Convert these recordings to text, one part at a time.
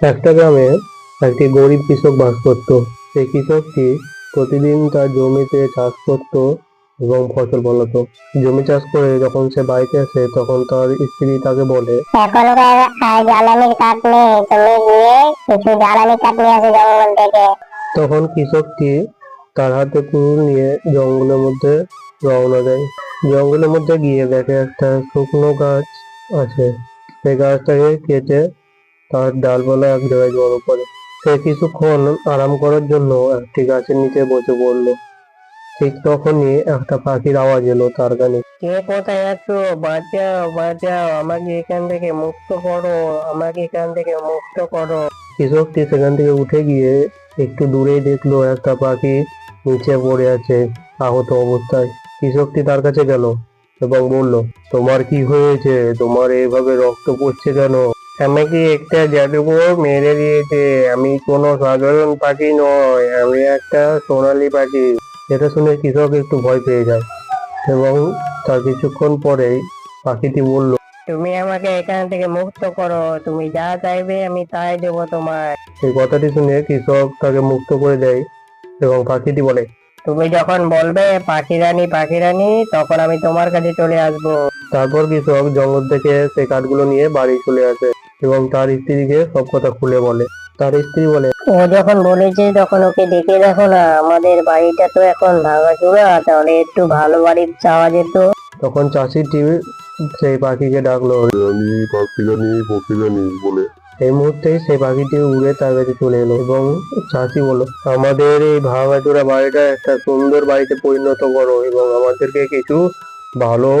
একটা গ্রামে একটি গরিব কৃষক বাস করত। সেই কৃষকটি প্রতিদিন তার জমিতে চাষ করত এবং ফসল ফলাতো। জমি চাষ করে যখন সে বাড়িতে আসে তখন তার স্ত্রী তাকে বলে এখনকার জ্বালানির কাঠ নেই তুমি গিয়ে কিছু জ্বালানি কাঠ নিয়ে আসো জঙ্গল থেকে। তখন কৃষকটি তার হাতে কুড়ুল নিয়ে জঙ্গলের মধ্যে রওনা দেয়। জঙ্গলের মধ্যে গিয়ে দেখে একটা শুকনো গাছ আছে। সেই গাছটাকে কেটে তার ডালপালা এক জায়গায় জড়ো করে। সে কিছুক্ষণ আরাম করার জন্য একটি গাছের নিচে বসে পড়ল। ঠিক তখনই একটা পাখির আওয়াজ এলো তার কানে। কে কোথায় আছো? বাঁচাও বাঁচাও আমাকে এখান থেকে মুক্ত করো আমাকে এখান থেকে মুক্ত করো। কৃষকটি সেখান থেকে উঠে গিয়ে একটু দূরেই দেখল একটা পাখি নিচে পড়ে আছে আহত অবস্থায়। কৃষকটি তার কাছে গেল এবং বলল তোমার কি হয়েছে? তোমার এইভাবে রক্ত পড়ছে কেন? আমাকে একটা জাদুকর মেরে দিয়েছে। আমি কোনো সাধারণ পাখি নয় আমি একটা সোনালী পাখি। এটা শুনে কৃষক একটু ভয় পেয়ে যায় এবং তার কিছুক্ষণ পরেই পাখিটি বলল তুমি আমাকে এখান থেকে মুক্ত করো তুমি যা চাইবে আমি তাই দেবো তোমার এই কথাটি শুনে কৃষক তাকে মুক্ত করে দেয় এবং পাখিটি বলে তুমি যখন বলবে পাখি রানী পাখি রানী তখন আমি তোমার কাছে চলে আসব। তারপর কৃষক জঙ্গল থেকে সেই কাঠগুলো নিয়ে বাড়ি চলে আসে। এবং তার স্ত্রীকে সব কথা খুলে বলে। তার স্ত্রী বলে ও যখন বলেছে তখন ওকে ডেকে দেখো না আমাদের বাড়িটা তো এখন ভাঙাচোরা তাহলে একটু ভালো বাড়ির চাওয়া যেত। তখন চাষির চাষিটি সেই পাখিকে ডাকলো রানী বলে। এই মুহূর্তেই সেই পাখিটি উড়ে তার কাছে চলে এলো এবং চাষি বলল আমাদের এই ভাঙাচোরা বাড়িটা একটা সুন্দর বাড়িতে পরিণত করো এবং আমাদেরকে কিছু ভালো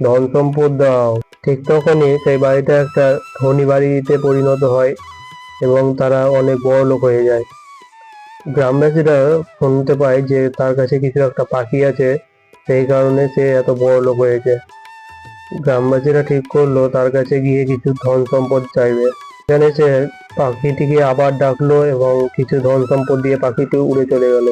ধন সম্পদ দাও। ঠিক তখনই সেই বাড়িটা একটা ধনী বাড়িতে পরিণত হয় এবং তারা অনেক বড় লোক হয়ে যায়। গ্রামবাসীরা শুনতে পায় যে তার কাছে কিছু একটা পাখি আছে, সেই কারণে সে এত বড় লোক হয়েছে। গ্রামবাসীরা ঠিক করল, তার কাছে গিয়ে কিছু ধন সম্পদ চাইবে। এখানে সে পাখিটিকে আবার ডাকলো এবং কিছু ধন সম্পদ দিয়ে পাখিটি উড়ে চলে গেল।